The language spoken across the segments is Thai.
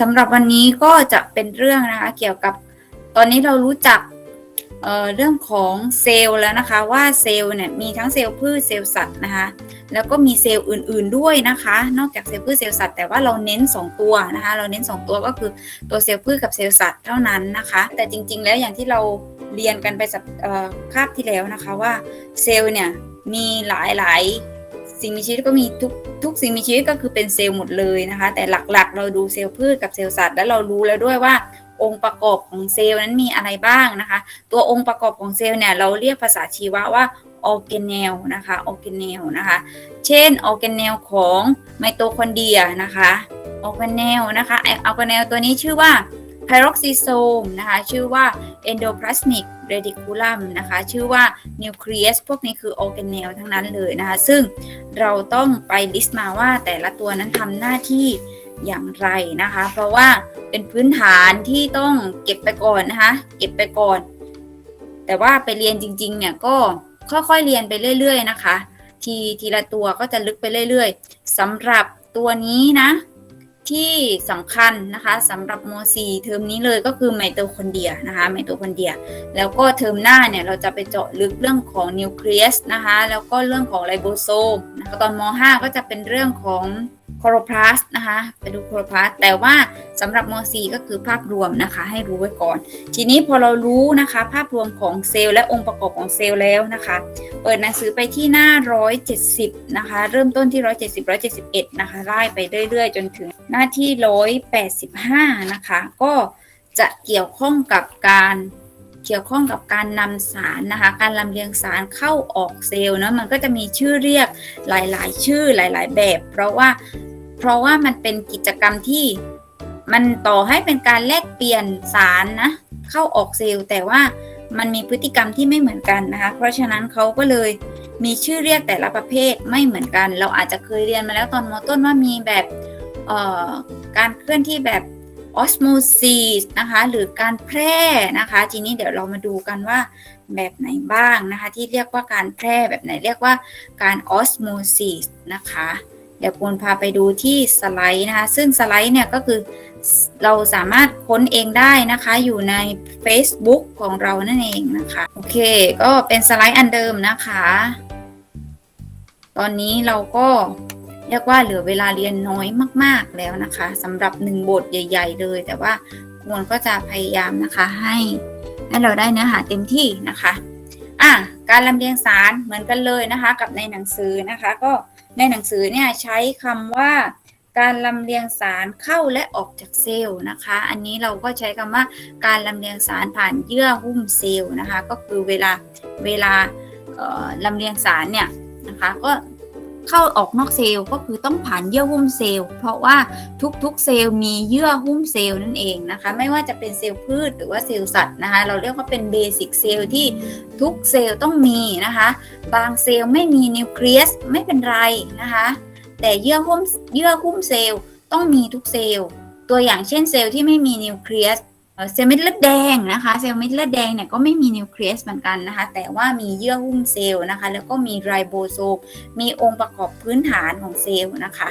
สำหรับวันนี้ก็จะเป็นเรื่องนะคะเกี่ยวกับตอนนี้เรารู้จักเเรื่องของเซลล์แล้วนะคะว่าเซลล์เนี่ยมีทั้งเซลล์พืชเซลล์สัตว์นะคะแล้วก็มีเซลล์อื่นๆด้วยนะคะ นอกจากเซลล์พืชเซลล์สัตว์แต่ว่าเราเน้น 2 ตัวนะคะเราเน้น 2 ตัวก็คือตัวเซลล์พืชกับเซลล์สัตว์เท่านั้นนะคะ แต่จริงๆแล้วอย่างที่เราเรียนกันไปสัปคาบที่แล้วนะคะว่าเซลล์เนี่ยมีหลายๆ สิ่งมีชีวิตก็มีทุกทุกสิ่งมีชีวิตก็คือเป็นเซลล์หมดเลยนะคะ แต่หลักๆ เราดูเซลล์พืชกับเซลล์สัตว์แล้วเรารู้แล้วด้วยว่าองค์ประกอบของเซลล์นั้นมีอะไรบ้างนะคะ ตัวองค์ประกอบของเซลล์เนี่ยเราเรียกภาษาชีวะว่าออร์แกเนลนะคะออร์แกเนลนะคะ เช่นออร์แกเนลของไมโตคอนเดรียนะคะออร์แกเนลนะคะออร์แกเนลตัวนี้ชื่อว่า ไพโรกซิโซมนะคะชื่อว่า endoplasmic reticulum นะคะชื่อว่า nucleus พวกนี้คือ organelle ทั้งนั้นเลยนะคะซึ่งเราต้องไปลิสต์มาว่าแต่ละตัวนั้นทำหน้าที่อย่างไรนะคะ เพราะว่าเป็นพื้นฐานที่ต้องเก็บไปก่อนนะคะเก็บไปก่อน แต่ว่าไปเรียนจริงๆเนี่ยก็ค่อยๆเรียนไปเรื่อย ๆ นะคะ ทีทีละตัวก็จะลึกไปเรื่อย ๆสำหรับตัวนี้นะ ที่สำคัญนะคะสำหรับม .4 เทอมนี้เลยก็คือไมโตคอนเดียนะคะไมโตคอนเดีย แล้วก็เทอมหน้าเนี่ยเราจะไปเจาะลึกเรื่องของนิวเคลียสนะคะแล้วก็เรื่องของไรโบโซมนะคะตอนม .5 ก็จะเป็นเรื่องของ โครพลาสนะคะไปดูโครพลาสแต่ว่าสำหรับม .4 ก็คือภาพรวมนะคะ ให้รู้ไว้ก่อน ทีนี้พอเรารู้นะคะ ภาพรวมของเซลล์และองค์ประกอบของเซลล์แล้วนะคะ เปิดหนังสือไปที่หน้า 170 นะคะ เริ่มต้นที่ 170 171 นะคะไล่ไปเรื่อยๆ จนถึงหน้าที่ 185 นะคะ ก็จะเกี่ยวข้องกับการ เกี่ยวข้องกับการนำสารนะคะ การลำเลียงสารเข้าออกเซลล์เนาะมันก็จะมีชื่อเรียกหลาย ๆ ชื่อหลาย ๆ แบบ เพราะว่าเพราะว่ามันเป็นกิจกรรมที่มันต่อให้เป็นการแลกเปลี่ยนสารนะเข้าออกเซลล์ แต่ว่ามันมีพฤติกรรมที่ไม่เหมือนกันนะคะ เพราะฉะนั้นเขาก็เลยมีชื่อเรียกแต่ละประเภทไม่เหมือนกัน เราอาจจะเคยเรียนมาแล้วตอนมต้นว่ามีแบบเอ่อการเคลื่อนที่แบบ ออสโมซิสนะคะหรือการแพร่นะคะ ทีนี้เดี๋ยวเรามาดูกันว่าแบบไหนบ้างนะคะ ที่เรียกว่าการแพร่แบบไหนเรียกว่าการออสโมซิสนะคะเดี๋ยวปูนพาไปดูที่สไลด์นะคะ ซึ่งสไลด์เนี่ยก็คือเราสามารถค้นเองได้นะคะ อยู่ใน Facebook ของเรานั่นเองนะคะ โอเค ก็เป็นสไลด์อันเดิมนะคะ ตอนนี้เราก็ เรียกว่าเหลือเวลาเรียนน้อยมาก ๆแล้วนะคะสำหรับหนึ่งบทใหญ่ ๆ เลย แต่ว่าปูนก็จะพยายามนะคะให้ให้เราได้เนื้อหาเต็มที่นะคะอะการลำเลียงสารเหมือนกันเลยนะคะ กับในหนังสือนะคะ ก็ในหนังสือเนี่ยใช้คำว่าการลำเลียงสารเข้าและออกจากเซลล์นะคะ อันนี้เราก็ใช้คำว่าการลำเลียงสารผ่านเยื่อหุ้มเซลล์นะคะ ก็คือเวลาเวลาลำเลียงสารเนี่ยนะคะ ก็ เข้าออกนอกเซลล์ก็คือต้องผ่านเยื่อหุ้มเซลล์ เพราะว่าทุกๆเซลล์มีเยื่อหุ้มเซลล์นั่นเองนะคะ ไม่ว่าจะเป็นเซลล์พืชหรือว่าเซลล์สัตว์นะคะ เราเรียกว่าเป็นเบสิกเซลล์ที่ทุกเซลล์ต้องมีนะคะ บางเซลล์ไม่มีนิวเคลียสไม่เป็นไรนะคะ แต่เยื่อหุ้มเยื่อหุ้มเซลล์ต้องมีทุกเซลล์ ตัวอย่างเช่นเซลล์ที่ไม่มีนิวเคลียส เซลล์เม็ดเลือดแดงนะคะเซลล์เม็ดเลือดแดงเนี่ยก็ไม่มีนิวเคลียสเหมือนกันนะคะแต่ว่ามีเยื่อหุ้มเซลล์นะคะแล้วก็มีไรโบโซมมีองค์ประกอบพื้นฐานของเซลล์นะคะ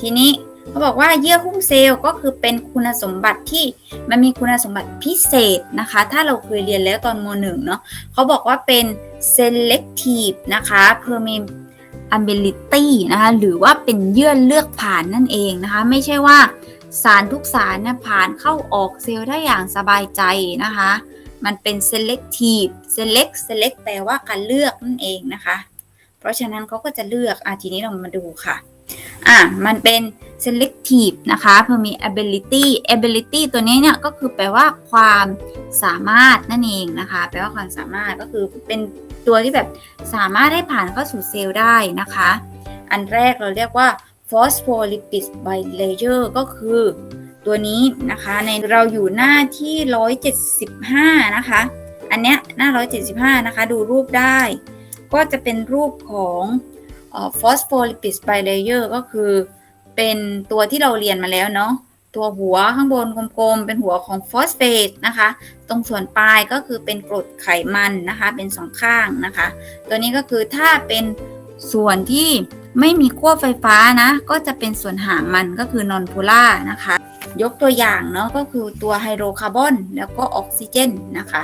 ทีนี้เขาบอกว่าเยื่อหุ้มเซลล์ก็คือเป็นคุณสมบัติที่มันมีคุณสมบัติพิเศษนะคะ ถ้าเราเคยเรียนแล้วตอนม .1 เนาะเขาบอกว่าเป็น selective นะคะ permeability นะคะหรือว่าเป็นเยื่อเลือกผ่านนั่นเองนะคะ ไม่ใช่ว่า สารทุกสารเนี่ยผ่านเข้าออกเซลล์ได้อย่างสบายใจนะคะ มันเป็น selective select select แปลว่าการเลือกนั่นเองนะคะ เพราะฉะนั้นเขาก็จะเลือกอะทีนี้เรามาดูค่ะอะมันเป็น selective นะคะ permeability ability ตัวนี้เนี่ยก็คือแปลว่าความสามารถนั่นเองนะคะ แปลว่าความสามารถก็คือเป็นตัวที่แบบสามารถให้ผ่านเข้าสู่เซลล์ได้นะคะ อันแรกเราเรียกว่า phospholipid bilayer ก็คือตัวนี้นะคะในเราอยู่หน้าที่ 175 นะคะ อันเนี้ยหน้า 175 นะคะ ดูรูปได้ ก็จะเป็นรูปของเอ่อ phospholipid bilayer ก็คือเป็นตัวที่เราเรียนมาแล้วเนาะตัวหัวข้างบนกลมๆ เป็นหัวของฟอสเฟตนะคะ ตรงส่วนปลายก็คือเป็นกรดไขมันนะคะ เป็นสองข้างนะคะ ตัวนี้ก็คือถ้าเป็นส่วนที่ ไม่มีขั้วไฟฟ้านะ ก็จะเป็นส่วนหางมันก็คือนอนโพล่านะคะ ยกตัวอย่างเนาะก็คือตัวไฮโดรคาร์บอนแล้วก็ออกซิเจนนะคะ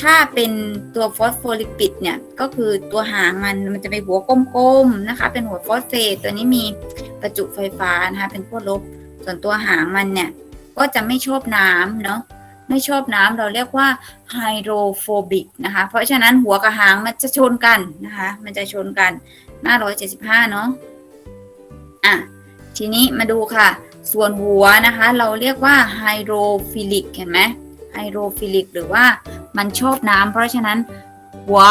ถ้าเป็นตัวฟอสโฟลิปิดเนี่ยก็คือตัวหางมันมันจะเป็นหัวกลมๆนะคะ เป็นหัวฟอสเฟตตัวนี้มีประจุไฟฟ้านะคะเป็นขั้วลบ ส่วนตัวหางมันเนี่ยก็จะไม่ชอบน้ำเนาะไม่ชอบน้ำเราเรียกว่าไฮโดรโฟบิกนะคะ เพราะฉะนั้นหัวกับหางมันจะชนกันนะคะ มันจะชนกัน หน้า175เจ็ดสิบห้าเนาะอะทีนี้มาดูค่ะ ส่วนหัวนะคะ เราเรียกว่าไฮโดรฟิลิกเห็นไหมไฮโดรฟิลิกหรือว่ามันชอบน้ำเพราะฉะนั้นหัว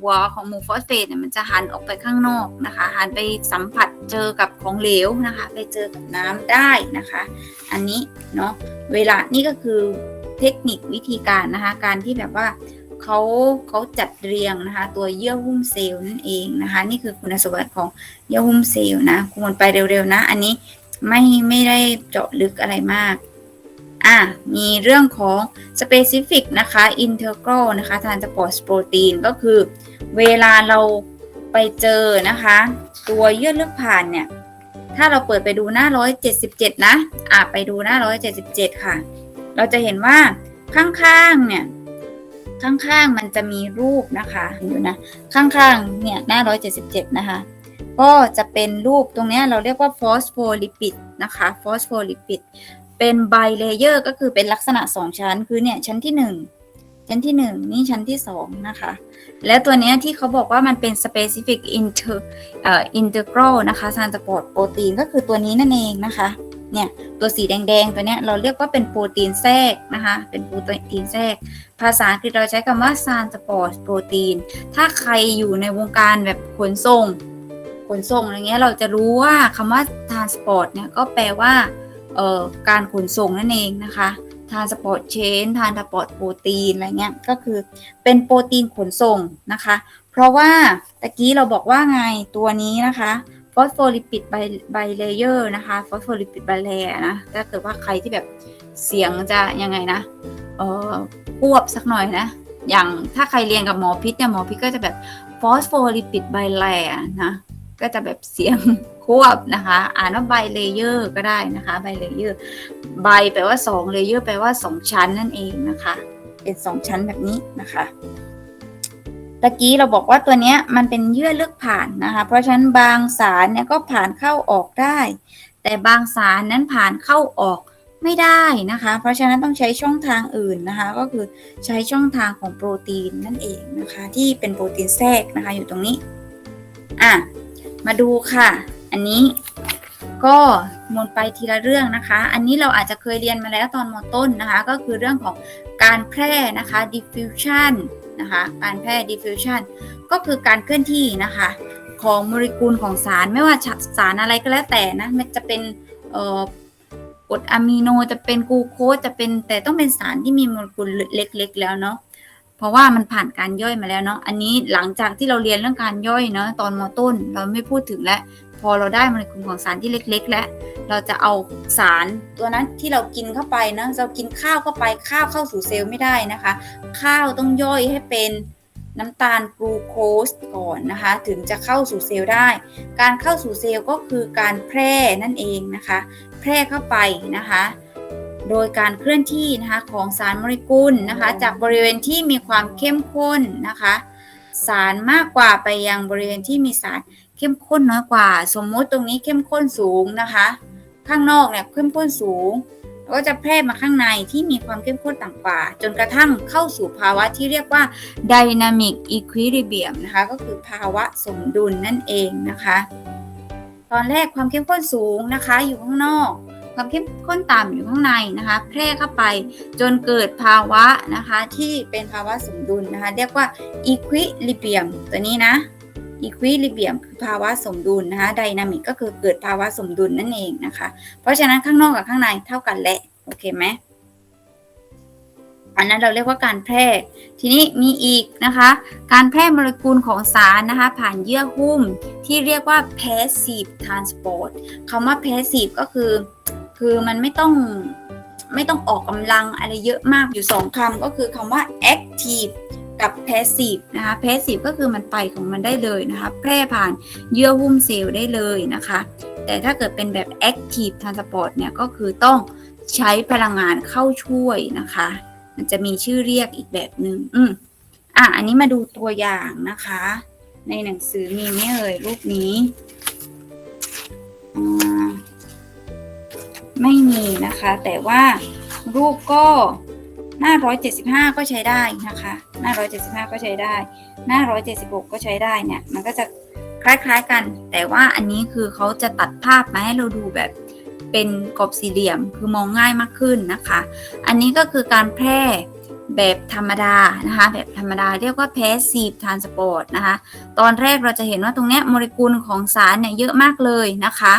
หัวของหมูฟอสเฟตเนี่ยมันจะหันออกไปข้างนอกนะคะ หันไปสัมผัสเจอกับของเหลวนะคะ ไปเจอกับน้ำได้นะคะ อันนี้เนาะเวลานี่ก็คือเทคนิควิธีการนะคะ การที่แบบว่า เขาเขาจัดเรียงนะคะ ตัวเยื่อหุ้มเซลล์นั่นเองนะคะ นี่คือคุณสมบัติของเยื่อหุ้มเซลล์นะคุณไปเร็วๆนะ อันนี้ไม่ไม่ได้เจาะลึกอะไรมากอะมีเรื่องของ specific นะคะ integral นะคะ transport protein ก็คือเวลาเราไปเจอนะคะ ตัวเยื่อเลือดผ่านเนี่ย ถ้าเราเปิดไปดูหน้า 177 นะ อะ ไปดูหน้า 177 ค่ะ เราจะเห็นว่าข้างๆเนี่ย ข้างๆมันจะมีรูปนะคะอยู่นะข้างๆเนี่ยหน้า 177 นะคะ ก็จะเป็นรูปตรงนี้เราเรียกว่าฟอสโฟลิปิดนะคะฟอสโฟลิปิดเป็นไบเลเยอร์ก็คือเป็นลักษณะ 2 ชั้น คือเนี่ยชั้นที่ 1ชั้นที่ 1 นี่ชั้นที่ 2 นะคะ และตัวนี้ที่เขาบอกว่ามันเป็น specific inter เอ่อ integral นะคะ transport protein ก็คือตัวนี้นั่นเองนะคะ เนี่ยตัวสีแดงๆตัวเนี้ยเราเรียกว่าเป็นโปรตีนแทรกนะคะ เป็นโปรตีนแทรก ภาษาอังกฤษเราใช้คำว่า transport protein ถ้าใครอยู่ในวงการแบบขนส่ง ขนส่งอะไรเงี้ยเราจะรู้ว่าคำว่า transport เนี่ยก็แปลว่าเอ่อการขนส่งนั่นเองนะคะ transport chain transport protein อะไรเงี้ยก็คือเป็นโปรตีนขนส่งนะคะ เพราะว่าตะกี้เราบอกว่าไงตัวนี้นะคะ ฟอสโฟลิปิดไบไบเลเยอร์นะคะฟอสโฟลิปิดไบเลนะ ถ้าเกิดว่าใครที่แบบเสียงจะยังไงนะเออควบสักหน่อยนะ อย่างถ้าใครเรียนกับหมอพิษเนี่ยหมอพิษก็จะแบบฟอสโฟลิปิดไบแลนะ ก็จะแบบเสียงควบนะคะ อ่านว่าไบเลเยอร์ก็ได้นะคะไบเลเยอร์ไบแปลว่า2เลเยอร์แปลว่า 2 ชั้นนั่นเองนะคะ เป็น 2 ชั้นแบบนี้นะคะ ตะกี้เราบอกว่าตัวนี้มันเป็นเยื่อเลือกผ่านนะคะ เพราะฉะนั้นบางสารเนี่ยก็ผ่านเข้าออกได้ แต่บางสารนั้นผ่านเข้าออกไม่ได้นะคะ เพราะฉะนั้นต้องใช้ช่องทางอื่นนะคะ ก็คือใช้ช่องทางของโปรตีนนั่นเองนะคะ ที่เป็นโปรตีนแทรกนะคะอยู่ตรงนี้ อะ มาดูค่ะ อันนี้ก็มนไปทีละเรื่องนะคะ อันนี้เราอาจจะเคยเรียนมาแล้วตอนมต้นนะคะ ก็คือเรื่องของการแพร่นะคะ diffusion นะคะ การแพร่ diffusion ก็คือการเคลื่อนที่นะคะ ของโมเลกุลของสารไม่ว่าสารอะไรก็แล้วแต่นะมันจะเป็นกรดอะมิโนจะเป็นกูโคสจะเป็นแต่ต้องเป็นสารที่มีโมเลกุลเล็กๆ แล้วเนาะเพราะว่ามันผ่านการย่อยมาแล้วเนาะอันนี้หลังจากที่เราเรียนเรื่องการย่อยเนาะตอนมต้น เราไม่พูดถึงแล้ว พอเราได้โมเลกุลของสารที่เล็ก ๆ แล้วเราจะเอาสารตัวนั้นที่เรากินเข้าไปนะเรากินข้าวเข้าไปข้าวเข้าสู่เซลล์ไม่ได้นะคะ ข้าวต้องย่อยให้เป็นน้ำตาลกลูโคสก่อนนะคะ ถึงจะเข้าสู่เซลล์ได้ การเข้าสู่เซลล์ก็คือการแพร่นั่นเองนะคะ แพร่เข้าไปนะคะ โดยการเคลื่อนที่นะคะของสารโมเลกุลนะคะ จากบริเวณที่มีความเข้มข้นนะคะ สารมากกว่าไปยังบริเวณที่มีสาร เข้มข้นน้อยกว่า สมมุติตรงนี้เข้มข้นสูงนะคะ ข้างนอกเนี่ยเข้มข้นสูงก็จะแพร่มาข้างในที่มีความเข้มข้นต่ำกว่า จนกระทั่งเข้าสู่ภาวะที่เรียกว่า dynamic equilibrium นะคะ ก็คือภาวะสมดุลนั่นเองนะคะ ตอนแรกความเข้มข้นสูงนะคะ อยู่ข้างนอก ความเข้มข้นต่ำอยู่ข้างในนะคะ แพร่เข้าไปจนเกิดภาวะนะคะที่เป็นภาวะสมดุลนะคะ เรียกว่า equilibrium ตัวนี้นะ equilibrium คือภาวะสมดุลนะคะ dynamic ก็คือเกิดภาวะสมดุลนั่นเองนะคะ เพราะฉะนั้นข้างนอกกับข้างในเท่ากันแหละโอเคไหมอันนั้นเราเรียกว่าการแพร่ ทีนี้มีอีกนะคะ การแพร่โมเลกุลของสารนะคะ ผ่านเยื่อหุ้มที่เรียกว่า passive transport คำว่า passive ก็คือ คือมันไม่ต้องไม่ต้องออกกำลังอะไรเยอะมากอยู่สองคำก็คือคำว่า active กับ passive นะคะ passive ก็คือมันไปของมันได้เลยนะคะ แพร่ผ่านเยื่อหุ้มเซลล์ได้เลยนะคะ แต่ถ้าเกิดเป็นแบบ active transport เนี่ยก็คือต้องใช้พลังงานเข้าช่วยนะคะ มันจะมีชื่อเรียกอีกแบบหนึ่งอืมอะ อันนี้มาดูตัวอย่างนะคะ ในหนังสือมีไหมเอ่ยรูปนี้ ไม่มีนะคะ แต่ว่ารูปก็ หน้า 175 ก็ใช้ได้นะคะ หน้า 175 ก็ใช้ได้ หน้า 176 ก็ใช้ได้เนี่ย มันก็จะคล้ายๆกัน แต่ว่าอันนี้คือเขาจะตัดภาพมาให้เราดูแบบเป็นกรอบสี่เหลี่ยม คือมองง่ายมากขึ้นนะคะ อันนี้ก็คือการแพร่แบบธรรมดานะคะ แบบธรรมดาเรียกว่า passive transport นะคะ ตอนแรกเราจะเห็นว่าตรงเนี้ยโมเลกุลของสารเนี่ยเยอะมากเลยนะคะ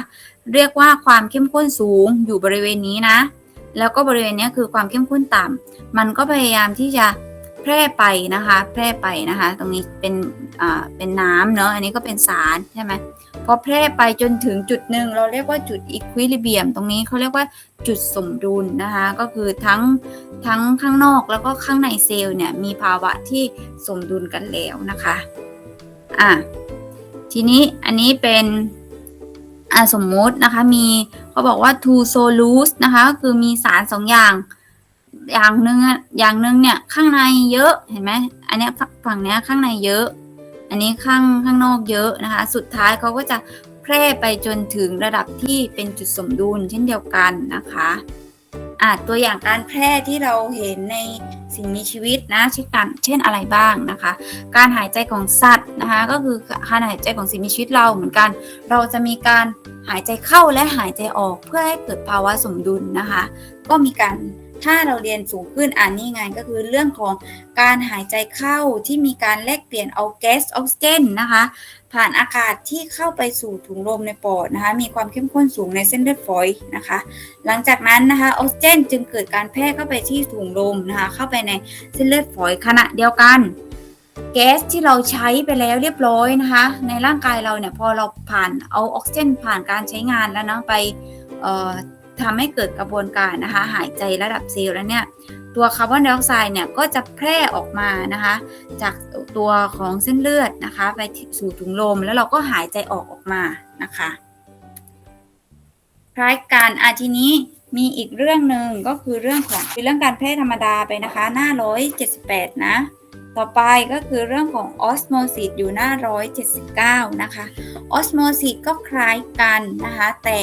เรียกว่าความเข้มข้นสูงอยู่บริเวณนี้นะ แล้วก็บริเวณนี้คือความเข้มข้นต่ำมันก็พยายามที่จะแพร่ไปนะคะ แพร่ไปนะคะ ตรงนี้เป็นอ่าเป็นน้ำเนอะอันนี้ก็เป็นสารใช่ไหมพอแพร่ไปจนถึงจุดหนึ่งเราเรียกว่าจุดอีควิลิเบียม ตรงนี้เขาเรียกว่าจุดสมดุลนะคะ ก็คือทั้งทั้งข้างนอกแล้วก็ข้างในเซลล์เนี่ยมีภาวะที่สมดุลกันแล้วนะคะอะทีนี้อันนี้เป็น อะสมมุตินะคะมีเขาบอกว่า two solutes นะคะก็คือมีสารสองอย่าง อย่างหนึ่งอย่างหนึ่งเนี่ยข้างในเยอะเห็นไหมอันนี้ฝั่งเนี้ยข้างในเยอะ อันนี้ข้างข้างนอกเยอะนะคะ สุดท้ายเขาก็จะแพร่ไปจนถึงระดับที่เป็นจุดสมดุลเช่นเดียวกันนะคะอะตัวอย่างการแพร่ที่เราเห็นในสิ่งมีชีวิตนะเช่นกันเช่นอะไรบ้างนะคะ การหายใจของสัตว์ นะคะ ก็คือการหายใจของสิ่งมีชีวิตเราเหมือนกัน เราจะมีการหายใจเข้าและหายใจออกเพื่อให้เกิดภาวะสมดุลนะคะ ก็มีการถ้าเราเรียนสูงขึ้นอันนี้ไงก็คือเรื่องของการหายใจเข้าที่มีการแลกเปลี่ยนเอาแก๊สออกซิเจนนะคะ ผ่านอากาศที่เข้าไปสู่ถุงลมในปอดนะคะ มีความเข้มข้นสูงในเส้นเลือดฝอยนะคะ หลังจากนั้นนะคะออกซิเจนจึงเกิดการแพร่เข้าไปที่ถุงลมนะคะ เข้าไปในเส้นเลือดฝอยขณะเดียวกัน แก๊สที่เราใช้ไปแล้วเรียบร้อยนะคะ ในร่างกายเราเนี่ยพอเราผ่านเอาออกซิเจนผ่านการใช้งานแล้วเนาะไปทำให้เกิดกระบวนการนะคะ หายใจระดับเซลล์แล้วเนี่ยตัวคาร์บอนไดออกไซด์เนี่ยก็จะแพร่ออกมานะคะ จากตัวของเส้นเลือดนะคะ ไปสู่ถุงลมแล้วเราก็หายใจออกออกมานะคะคล้ายกันอาทีนี้มีอีกเรื่องหนึ่งก็คือเรื่องของคือเรื่องการแพร่ธรรมดาไปนะคะ หน้า 178 นะ ต่อไปก็คือเรื่องของออสโมซิสอยู่หน้า 179 นะคะ ออสโมซิสก็คล้ายกันนะคะ แต่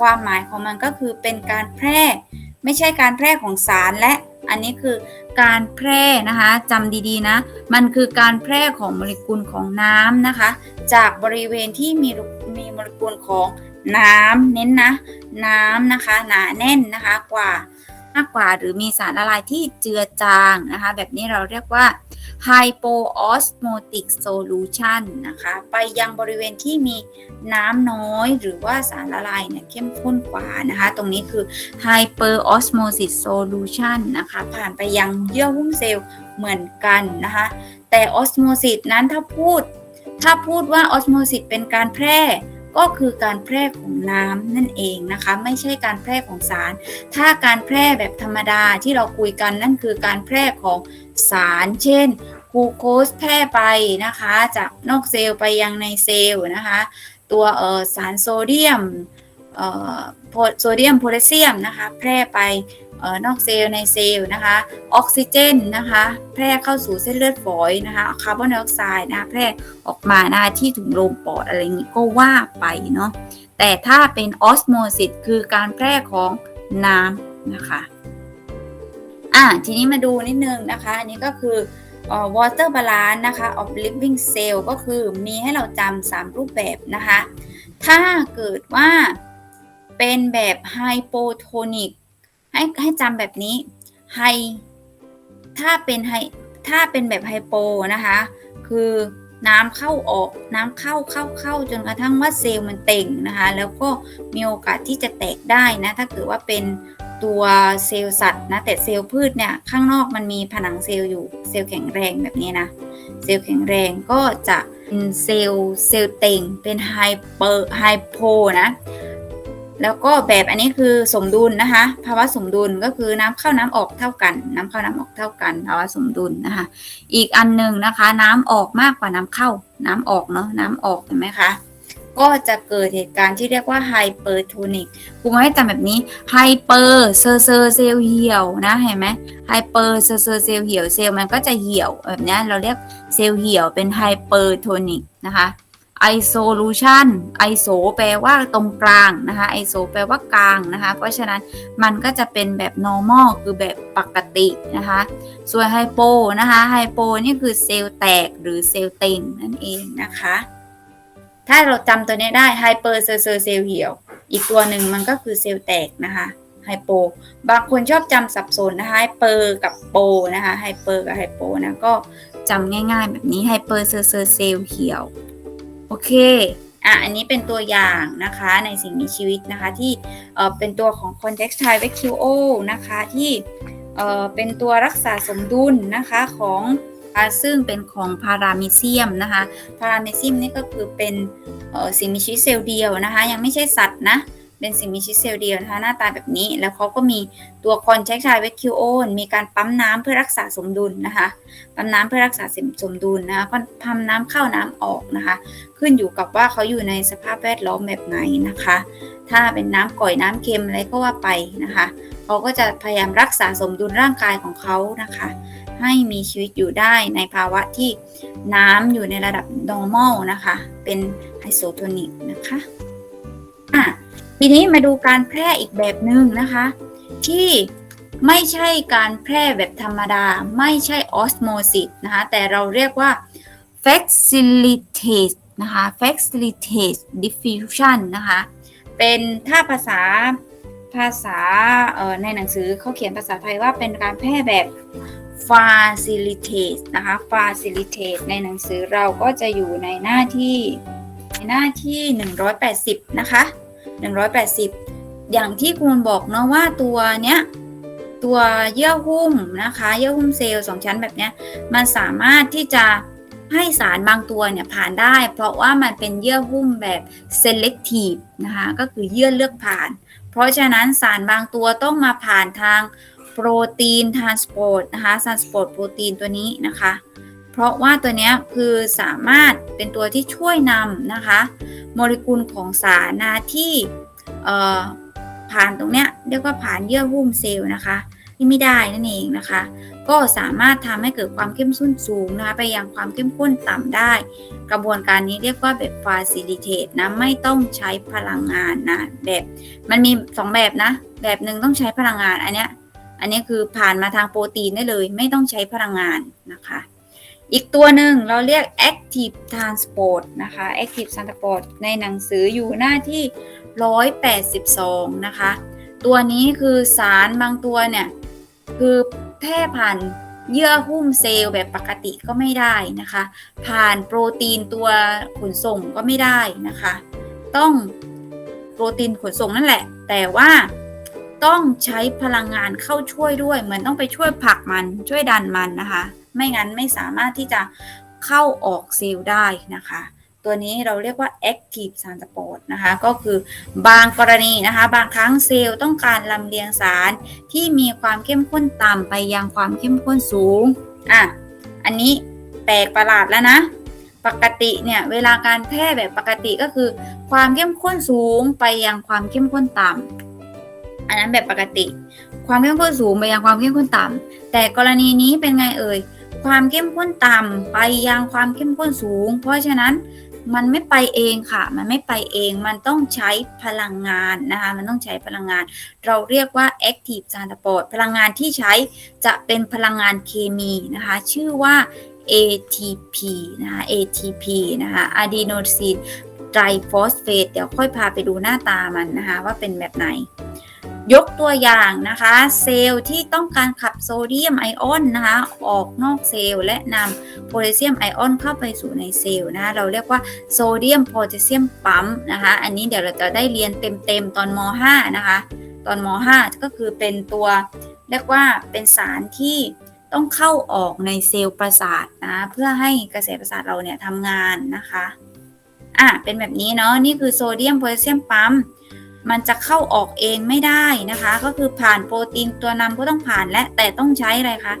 ความหมายของมันก็คือเป็นการแพร่ ไม่ใช่การแพร่ของสารและอันนี้คือการแพร่นะคะจำดีๆนะ มันคือการแพร่ของโมเลกุลของน้ำนะคะ จากบริเวณที่มีมีโมเลกุลของน้ำเน้นนะ น้ำนะคะ หนาแน่นนะคะกว่า มากกว่า หรือมีสารละลายที่เจือจางนะคะ แบบนี้เราเรียกว่า hypoosmotic solution นะคะ ไปยังบริเวณที่มีน้ำน้อยหรือว่าสารละลายเนี่ยเข้มข้นกว่านะคะ ตรงนี้คือ hyperosmosis solution นะคะ ผ่านไปยังเยื่อหุ้มเซลล์เหมือนกันนะคะ แต่ osmosis นั้นถ้าพูด ถ้าพูดว่า osmosis เป็นการแพร่ ก็คือการแพร่ของน้ำนั่นเองนะคะ ไม่ใช่การแพร่ของสาร ถ้าการแพร่แบบธรรมดาที่เราคุยกันนั่นคือการแพร่ของสาร เช่นกลูโคสแพร่ไปนะคะ จากนอกเซลล์ไปยังในเซลล์นะคะ ตัวเออสารโซเดียม โซเดียมโพแทสเซียมนะคะ แพร่ไปออนอกเซลล์ในเซลล์นะคะ ออกซิเจนนะคะ แพร่เข้าสู่เส้นเลือดฝอยนะคะ คาร์บอนไดออกไซด์นะคะแพร่ออกมานะะที่ถุงลมปอดอะไรอย่างนี้ก็ว่าไปเนาะ แต่ถ้าเป็นออสโมซิสคือการแพร่ของน้ำนะคะ อะทีนี้มาดูนิดนึงนะคะ อันนี้ก็คือ water balance นะคะ of living cell ก็คือมีให้เราจำสามรูปแบบนะคะ ถ้าเกิดว่า เป็นแบบ hypotonic ให้ให้จำแบบนี้ไฮถ้าเป็นไฮถ้าเป็นแบบไฮโปนะคะ คือน้ำเข้าออกน้ำเข้าเข้าเข้าจนกระทั่งว่าเซลล์มันเต่งนะคะ แล้วก็มีโอกาสที่จะแตกได้นะ ถ้าเกิดว่าเป็นตัวเซลล์สัตว์นะ แต่เซลล์พืชเนี่ย ข้างนอกมันมีผนังเซลล์อยู่เซลล์แข็งแรงแบบนี้นะ เซลล์แข็งแรงก็จะเป็นเซลล์เซลล์เต่งเป็นไฮเปอร์ไฮโปนะ แล้วก็แบบอันนี้คือสมดุลนะคะ ภาวะสมดุลก็คือน้ำเข้าน้ำออกเท่ากัน น้ำเข้าน้ำออกเท่ากัน ภาวะสมดุลนะคะ อีกอันหนึ่งนะคะ น้ำออกมากกว่าน้ำเข้า น้ำออกเนาะน้ำออกเห็นไหมคะก็จะเกิดเหตุการณ์ที่เรียกว่าไฮเปอร์โทนิกครูมาให้จำแบบนี้ไฮเปอร์เซอร์เซอร์เซลเหี่ยวนะเห็นไหมไฮเปอร์เซอร์เซอร์เซลเหี่ยวเซลมันก็จะเหี่ยวแบบนี้เราเรียกเซลเหี่ยวเป็นไฮเปอร์โทนิกนะคะ ไอโซลูชันไอโซแปลว่าตรงกลางนะคะไอโซแปลว่ากลางนะคะ เพราะฉะนั้นมันก็จะเป็นแบบ normal คือแบบปกตินะคะ ส่วนไฮโปนะคะไฮโปนี่คือเซลล์แตกหรือเซลล์เต็งนั่นเองนะคะ ถ้าเราจำตัวนี้ได้ไฮเปอร์เซอร์เซลล์เหี่ยว อีกตัวหนึ่งมันก็คือเซลล์แตกนะคะไฮโป บางคนชอบจำสับสนนะคะไฮเปอร์กับโปนะคะไฮเปอร์กับไฮโปนะก็จำง่ายๆ แบบนี้ไฮเปอร์เซอร์เซลล์เหี่ยว โอเคอะอันนี้เป็นตัวอย่างนะคะในสิ่งมีชีวิตนะคะที่เอ่อเป็นตัวของ contextile vacuo นะคะที่เอ่อเป็นตัวรักษาสมดุลนะคะของซึ่งเป็นของพารามิเซียมนะคะพารามิเซียมนี่ก็คือเป็นสิ่งมีชีวิตเซลล์เดียวนะคะยังไม่ใช่สัตว์นะ เป็นสิ่งมีชีวิตเซลล์เดียวนะคะหน้าตาแบบนี้ แล้วเขาก็มีตัว contextile vacuo มีการปั๊มน้ำเพื่อรักษาสมดุลนะคะ ปั๊มน้ำเพื่อรักษาสมดุลนะคะปั๊มน้ำเข้าน้ำออกนะคะ ขึ้นอยู่กับว่าเขาอยู่ในสภาพแวดล้อมแบบไหนนะคะ ถ้าเป็นน้ำก่อยน้ำเค็มอะไรก็ว่าไปนะคะเขาก็จะพยายามรักษาสมดุลร่างกายของเขานะคะ ให้มีชีวิตอยู่ได้ในภาวะที่น้ำอยู่ในระดับ normal นะคะ เป็นไฮโซโทนิกนะคะอะ ทีนี้มาดูการแพร่อีกแบบหนึ่งนะคะ ที่ไม่ใช่การแพร่แบบธรรมดา ไม่ใช่ออสโมซิสนะคะ แต่เราเรียกว่า facilitate นะคะ facilitate diffusion นะคะ เป็นถ้าภาษาภาษาในหนังสือเขาเขียนภาษาไทยว่าเป็นการแพร่แบบ facilitate นะคะ facilitate ในหนังสือเราก็จะอยู่ในหน้าที่ในหน้าที่ 180 นะคะ 180 อย่างที่คุณบอกเนาะว่าตัวเนี้ยตัวเยื่อหุ้มนะคะเยื่อหุ้มเซลล์สองชั้นแบบเนี้ยมันสามารถที่จะให้สารบางตัวเนี่ยผ่านได้ เพราะว่ามันเป็นเยื่อหุ้มแบบ selective นะคะก็คือเยื่อเลือกผ่าน เพราะฉะนั้นสารบางตัวต้องมาผ่านทางโปรตีนทรานสปอร์ตนะคะทรานสปอร์ตโปรตีนตัวนี้นะคะ เพราะว่าตัวนี้คือสามารถเป็นตัวที่ช่วยนำนะคะ โมเลกุลของสารนะที่ผ่านตรงเนี้ยเรียกว่าผ่านเยื่อหุ้มเซลล์นะคะที่ไม่ได้นั่นเองนะคะ ก็สามารถทำให้เกิดความเข้มข้นสูงนะคะไปยังความเข้มข้นต่ำได้ กระบวนการนี้เรียกว่าแบบ facilitate นะไม่ต้องใช้พลังงานนะแบบมันมี 2 แบบนะ แบบหนึ่งต้องใช้พลังงานอันเนี้ยอันนี้คือผ่านมาทางโปรตีนได้เลย ไม่ต้องใช้พลังงานนะคะ อีกตัวหนึ่งเราเรียก active transport นะคะ active transport ในหนังสืออยู่หน้าที่ 182 นะคะ ตัวนี้คือสารบางตัวเนี่ย คือแพร่ผ่านเยื่อหุ้มเซลล์แบบปกติก็ไม่ได้นะคะ ผ่านโปรตีนตัวขนส่งก็ไม่ได้นะคะ ต้องโปรตีนขนส่งนั่นแหละ แต่ว่าต้องใช้พลังงานเข้าช่วยด้วย เหมือนต้องไปช่วยผลักมันช่วยดันมันนะคะ ไม่งั้นไม่สามารถที่จะเข้าออกเซลล์ได้นะคะ ตัวนี้เราเรียกว่า active transport นะคะ ก็คือบางกรณีนะคะ บางครั้งเซลล์ต้องการลำเลียงสารที่มีความเข้มข้นต่ำไปยังความเข้มข้นสูง อะ อันนี้แปลกประหลาดแล้วนะปกติเนี่ยเวลาการแพร่แบบปกติก็คือ ความเข้มข้นสูงไปยังความเข้มข้นต่ำอันนั้นแบบปกติ ความเข้มข้นสูงไปยังความเข้มข้นต่ำแต่กรณีนี้เป็นไงเอ่ย ความเข้มข้นต่ำไปยังความเข้มข้นสูง เพราะฉะนั้นมันไม่ไปเองค่ะ มันไม่ไปเอง มันต้องใช้พลังงานนะคะ มันต้องใช้พลังงาน เราเรียกว่า active transport พลังงานที่ใช้จะเป็นพลังงานเคมีนะคะ ชื่อว่า ATP นะคะ ATP นะคะ adenosine triphosphate เดี๋ยวค่อยพาไปดูหน้าตามันนะคะ ว่าเป็นแบบไหน ยกตัวอย่างนะคะ เซลล์ที่ต้องการขับโซเดียมไอออนนะคะออกนอกเซลล์และนำโพแทสเซียมไอออนเข้าไปสู่ในเซลล์นะคะเราเรียกว่าโซเดียมโพแทสเซียมปั๊มนะคะ อันนี้เดี๋ยวเราจะได้เรียนเต็มๆตอนม .5 นะคะ ตอนม .5 ก็คือเป็นตัวเรียกว่าเป็นสารที่ต้องเข้าออกในเซลล์ประสาทนะเพื่อให้กระแสประสาทเราเนี่ยทำงานนะคะอะเป็นแบบนี้เนาะนี่คือโซเดียมโพแทสเซียมปั๊ม มันจะเข้าออกเองไม่ได้นะคะ ก็คือผ่านโปรตีนตัวนำก็ต้องผ่านและแต่ต้องใช้อะไรคะ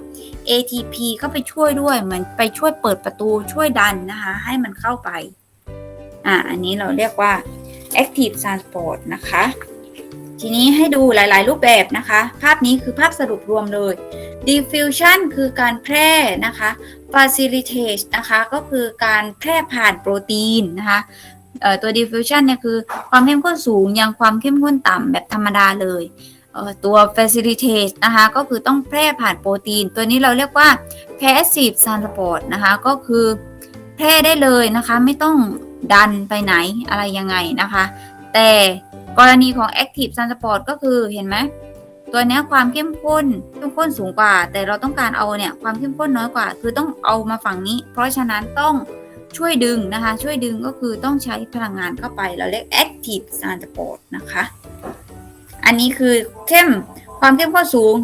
ATP เข้าไปช่วยด้วยเหมือนไปช่วยเปิดประตูช่วยดันนะคะ ให้มันเข้าไป อ่าอันนี้เราเรียกว่า active transport นะคะ ทีนี้ให้ดูหลาย ๆ รูปแบบนะคะ ภาพนี้คือภาพสรุปรวมเลย diffusion คือการแพร่นะคะ facilitate นะคะ ก็คือการแพร่ผ่านโปรตีนนะคะ ตัว diffusion เนี่ยคือความเข้มข้นสูงยังความเข้มข้นต่ำแบบธรรมดาเลยเตัว facilitate นะคะก็คือต้องแพร่ผ่านโปรตีน ตัวนี้เราเรียกว่า passive transport นะคะก็คือแพร่ได้เลยนะคะไม่ต้องดันไปไหนอะไรยังไงนะคะ แต่กรณีของ active transport ก็คือเห็นไหมตัวนี้ความเข้มข้นเข้มข้นสูงกว่า แต่เราต้องการเอาเนี่ยความเข้มข้นน้อยกว่า คือต้องเอามาฝั่งนี้ เพราะฉะนั้นต้อง ช่วยดึงนะคะ ช่วยดึงก็คือต้องใช้พลังงานเข้าไป เราเรียก active transport นะคะ อันนี้คือเข้มความเข้มข้นสูง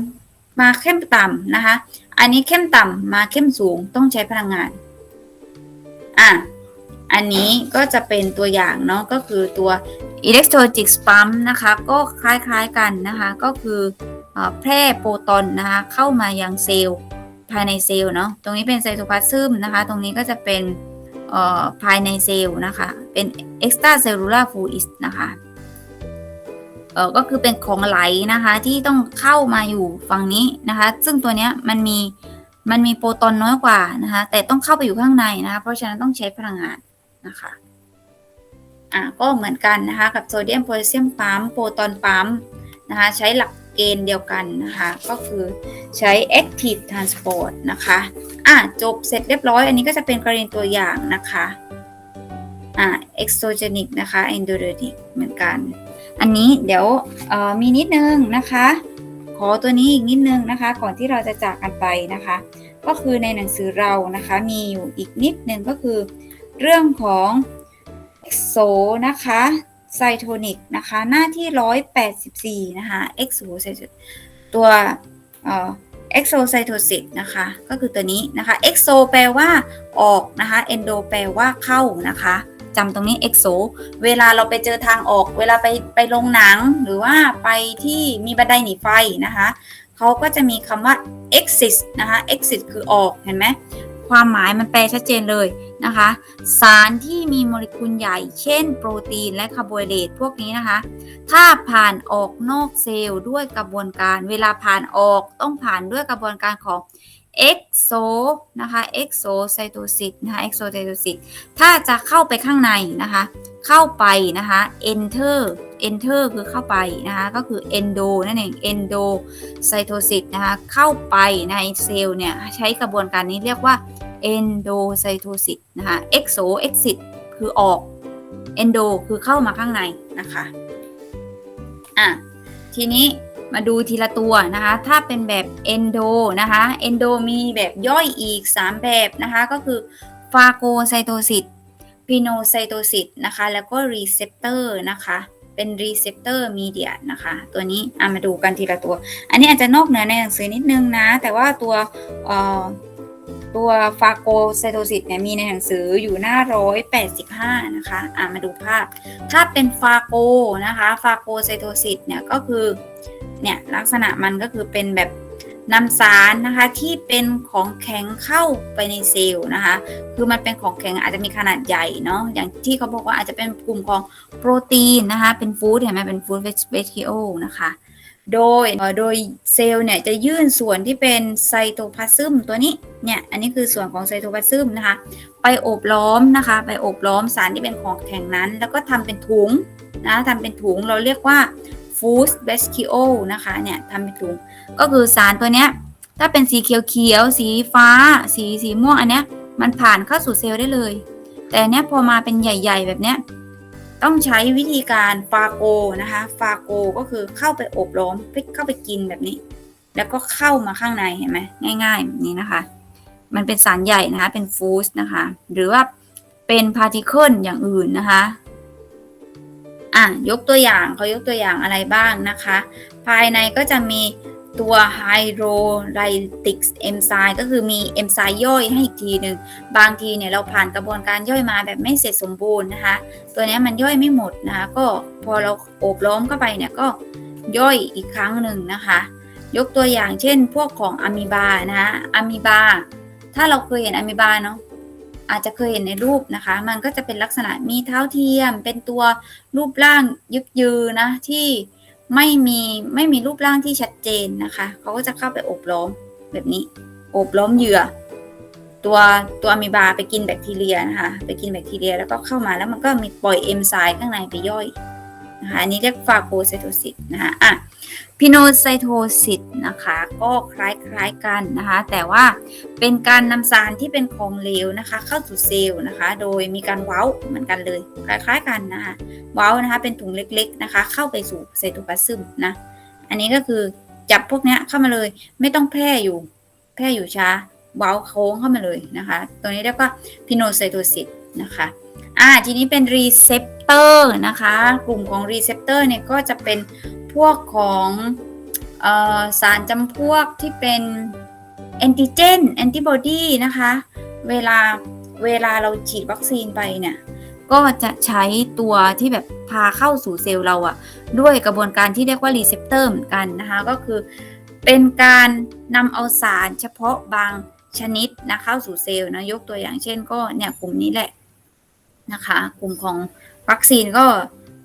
มาเข้มต่ำนะคะ อันนี้เข้มต่ำมาเข้มสูงต้องใช้พลังงาน อะ อันนี้ก็จะเป็นตัวอย่างเนาะก็คือตัว electrolytic pump นะคะ ก็คล้ายๆกันนะคะ ก็คือแพร่โปรตอนนะคะ เข้ามายังเซลล์ภายในเซลล์เนาะตรงนี้เป็นไซโตพลาซึมนะคะ ตรงนี้ก็จะเป็น ภายในเซลล์นะคะ เป็น extracellular fluid นะคะเออก็คือเป็นของไหลนะคะที่ต้องเข้ามาอยู่ฝั่งนี้นะคะ ซึ่งตัวเนี้ยมันมีมันมีโปรตอนน้อยกว่านะคะแต่ต้องเข้าไปอยู่ข้างในนะคะเพราะฉะนั้นต้องใช้พลังงานนะคะอะก็เหมือนกันนะคะกับโซเดียมโพแทสเซียมปั๊มโปรตอนปั๊มนะคะใช้หลัก เกณฑ์เดียวกันนะคะ ก็คือใช้ active transport นะคะอะจบเสร็จเรียบร้อย อันนี้ก็จะเป็นกรณีตัวอย่างนะคะอะ exogenic นะคะ endogenic เหมือนกัน อันนี้เดี๋ยวมีนิดนึงนะคะ ขอตัวนี้อีกนิดนึงนะคะ ก่อนที่เราจะจากกันไปนะคะ ก็คือในหนังสือเรานะคะมีอยู่อีกนิดนึงก็คือ เรื่องของโซนะคะ ไซโทนิกนะคะ หน้าที่ 184 นะคะเอ็กโซไซตัวเอ็กโซไซโทซิสนะคะ ก็คือตัวนี้นะคะเอ็กโซแปลว่าออกนะคะเอนโดแปลว่าเข้านะคะจำตรงนี้เอ็กโซเวลาเราไปเจอทางออก เวลาไปไปลงหนังหรือว่าไปที่มีบันไดหนีไฟนะคะเขาก็จะมีคำว่า exit นะคะ exit คือออกเห็นไหม ความหมายมันแปลชัดเจนเลยนะคะ สารที่มีโมเลกุลใหญ่ เช่น โปรตีนและคาร์โบไฮเดรตพวกนี้นะคะ ถ้าผ่านออกนอกเซลล์ด้วยกระบวนการ เวลาผ่านออกต้องผ่านด้วยกระบวนการของ exo นะคะ exocytosis นะคะ exocytosis ถ้าจะเข้าไปข้างในนะคะ เข้าไปนะคะ enter enter คือเข้าไปนะคะก็คือ endo นั่นเอง endocytosis นะคะเข้าไปในเซลล์เนี่ยใช้กระบวนการนี้เรียกว่า endocytosis นะคะ exo exit คือออก endo คือเข้ามาข้างในนะคะอะทีนี้ มาดูทีละตัวนะคะ ถ้าเป็นแบบ endo นะคะ endo มีแบบย่อยอีก 3 แบบนะคะ ก็คือ phagocytosis pinocytosis นะคะ แล้วก็ receptor นะคะ เป็น receptor media นะคะ ตัวนี้อะมาดูกันทีละตัว อันนี้อาจจะนอกเหนือในหนังสือนิดนึงนะ แต่ว่าตัวตัวฟาโกไซโตซิสเนี่ยมีในหนังสืออยู่หน้า185นะคะอะมาดูภาพ ถ้าเป็นฟาโกนะคะ ฟาโกไซโตซิสเนี่ยก็คือ เนี่ยลักษณะมันก็คือเป็นแบบนำสารนะคะที่เป็นของแข็งเข้าไปในเซลล์นะคะ คือมันเป็นของแข็งอาจจะมีขนาดใหญ่เนาะอย่างที่เขาบอกว่าอาจจะเป็นกลุ่มของโปรตีนนะคะเป็นฟู้ดเห็นไหมเป็นฟู้ดเวสคิโอนะคะโดยโดยเซลล์เนี่ยจะยื่นส่วนที่เป็นไซโตพลาซึมตัวนี้เนี่ยอันนี้คือส่วนของไซโตพลาซึมนะคะไปโอบล้อมนะคะ ไปโอบล้อมสารที่เป็นของแข็งนั้น แล้วก็ทำเป็นถุงนะทำเป็นถุงเราเรียกว่า ฟู้ดเวสคิโอนะคะเนี่ยทำเป็นถุงก็คือสารตัวเนี้ยถ้าเป็นสีเขียวๆ สีฟ้า สีสีม่วงอันเนี้ยมันผ่านเข้าสู่เซลล์ได้เลย แต่อันเนี้ยพอมาเป็นใหญ่ ๆ แบบเนี้ยต้องใช้วิธีการฟาโกนะคะฟาโกก็คือเข้าไปอบล้อมเข้าไปกินแบบนี้ แล้วก็เข้ามาข้างในเห็นไหมง่ายๆแบบนี้นะคะ มันเป็นสารใหญ่นะคะเป็นฟูสนะคะ หรือว่าเป็นพาร์ติเคิลอย่างอื่นนะคะ อะยกตัวอย่างเขายกตัวอย่างอะไรบ้างนะคะ ภายในก็จะมีตัวไฮโดรไลติกเอนไซม์ก็คือมีเอนไซม์ย่อยให้อีกทีหนึ่งบางทีเนี่ยเราผ่านกระบวนการย่อยมาแบบไม่เสร็จสมบูรณ์นะคะ ตัวนี้มันย่อยไม่หมดนะคะ ก็พอเราอบล้อมเข้าไปเนี่ยก็ย่อยอีกครั้งหนึ่งนะคะ ยกตัวอย่างเช่น พวกของอะมีบานะคะอะมีบา ถ้าเราเคยเห็นอะมีบาเนาะ อาจจะเคยเห็นในรูปนะคะ มันก็จะเป็นลักษณะมีเท้าเทียม เป็นตัวรูปร่างยึกยือนะที่ไม่มีไม่มีรูปร่างที่ชัดเจนนะคะเขาก็จะเข้าไปโอบล้อมแบบนี้โอบล้อมเหยื่อ ตัวตัวอะมีบาไปกินแบคทีเรียนะคะไปกินแบคทีเรีย แล้วก็เข้ามาแล้วมันก็มีปล่อยเอนไซม์ข้างในไปย่อย นะคะอันนี้เรียกฟาโกไซโตซิสนะคะอะพิโนไซโทซิสนะคะก็คล้ายๆกันนะคะแต่ว่าเป็นการนำสารที่เป็นของเหลวนะคะเข้าสู่เซลล์นะคะโดยมีการเว้าเหมือนกันเลยคล้ายๆกันนะคะเว้านะคะเป็นถุงเล็กๆนะคะเข้าไปสู่ไซโตพลาซึมนะอันนี้ก็คือจับพวกนี้เข้ามาเลยไม่ต้องแพร่อยู่แพร่อยู่ช้าเว้าโค้งเข้ามาเลยนะคะตัวนี้เรียกว่าพิโนไซโทซิสนะคะ อ่าทีนี้เป็นรีเซปเตอร์นะคะ กลุ่มของรีเซปเตอร์เนี่ยก็จะเป็นพวกของออสารจำพวกที่เป็นแอนติเจนแอนติบอดีนะคะ เวลาเวลาเราฉีดวัคซีนไปเนี่ย ก็จะใช้ตัวที่แบบพาเข้าสู่เซลล์เราอะด้วยกระบวนการที่เรียกว่ารีเซพเตอร์เหมือนกันนะคะ ก็คือเป็นการนำเอาสารเฉพาะบางชนิดนะเข้าสู่เซลล์นะยกตัวอย่างเช่นก็เนี่ยกลุ่มนี้แหละ นะคะ กลุ่มของวัคซีนก็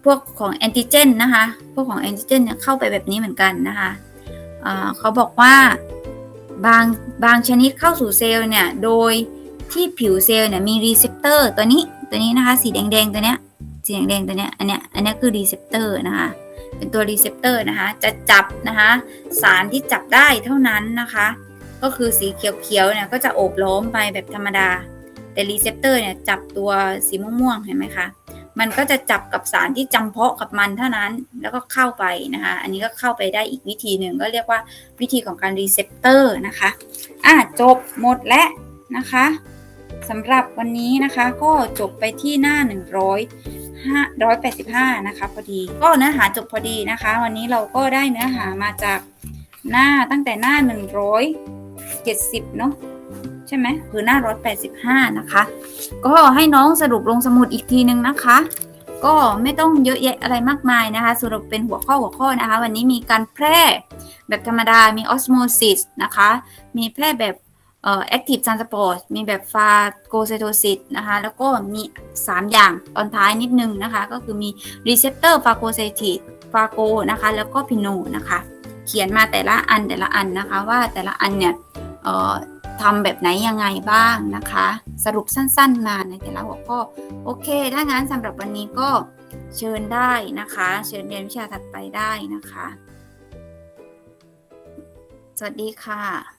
พวกของแอนติเจนนะคะ พวกของแอนติเจนเนี่ยเข้าไปแบบนี้เหมือนกันนะคะะเขาบอกว่าบางบางชนิดเข้าสู่เซลล์เนี่ย โดยที่ผิวเซลล์เนี่ยมีรีเซพเตอร์ตัวนี้ตัวนี้นะคะ สีแดงๆตัวเนี้ยสีแดงๆตัวเนี้ยอันเนี้ยอันเนี้ยคือรีเซพเตอร์นะคะเป็นตัวรีเซพเตอร์นะคะ จะจับนะคะ สารที่จับได้เท่านั้นนะคะ ก็คือสีเขียวๆเนี่ยก็จะโอบล้อมไปแบบธรรมดา แต่รีเซพเตอร์เนี่ยจับตัวสีม่วงๆเห็นไหมคะ มันก็จะจับกับสารที่จำเพาะกับมันเท่านั้นแล้วก็เข้าไปนะคะ อันนี้ก็เข้าไปได้อีกวิธีหนึ่งก็เรียกว่าวิธีของการรีเซพเตอร์นะคะอะจบหมดแล้วนะคะสำหรับวันนี้นะคะก็จบไปที่หน้า 100 185 นะคะพอดีก็เนื้อหาจบพอดีนะคะ วันนี้เราก็ได้เนื้อหามาจากหน้าตั้งแต่หน้า 170 เนาะ ใช่ไหมคือหน้า185นะคะ ก็ให้น้องสรุปลงสมุดอีกทีนึงนะคะ ก็ไม่ต้องเยอะแยะอะไรมากมายนะคะ สรุปเป็นหัวข้อหัวข้อนะคะ วันนี้มีการแพร่แบบธรรมดา มีออสโมซิสนะคะ มีแพร่แบบเอ่อ active transport มีแบบฟาโกไซโตซิสนะคะ แล้วก็มี 3 อย่างตอนท้ายนิดนึงนะคะ ก็คือมี receptor ฟาโกไซติฟาโกนะคะ แล้วก็พิโนนะคะ เขียนมาแต่ละอันแต่ละอันนะคะว่าแต่ละอันเนี่ยเอ่อ ทำแบบไหนยังไงบ้างนะคะ สรุปสั้นๆมาในแต่ละหัวข้อโอเค ถ้างั้นสำหรับวันนี้ก็เชิญได้นะคะ เชิญเรียนวิชาถัดไปได้นะคะ สวัสดีค่ะ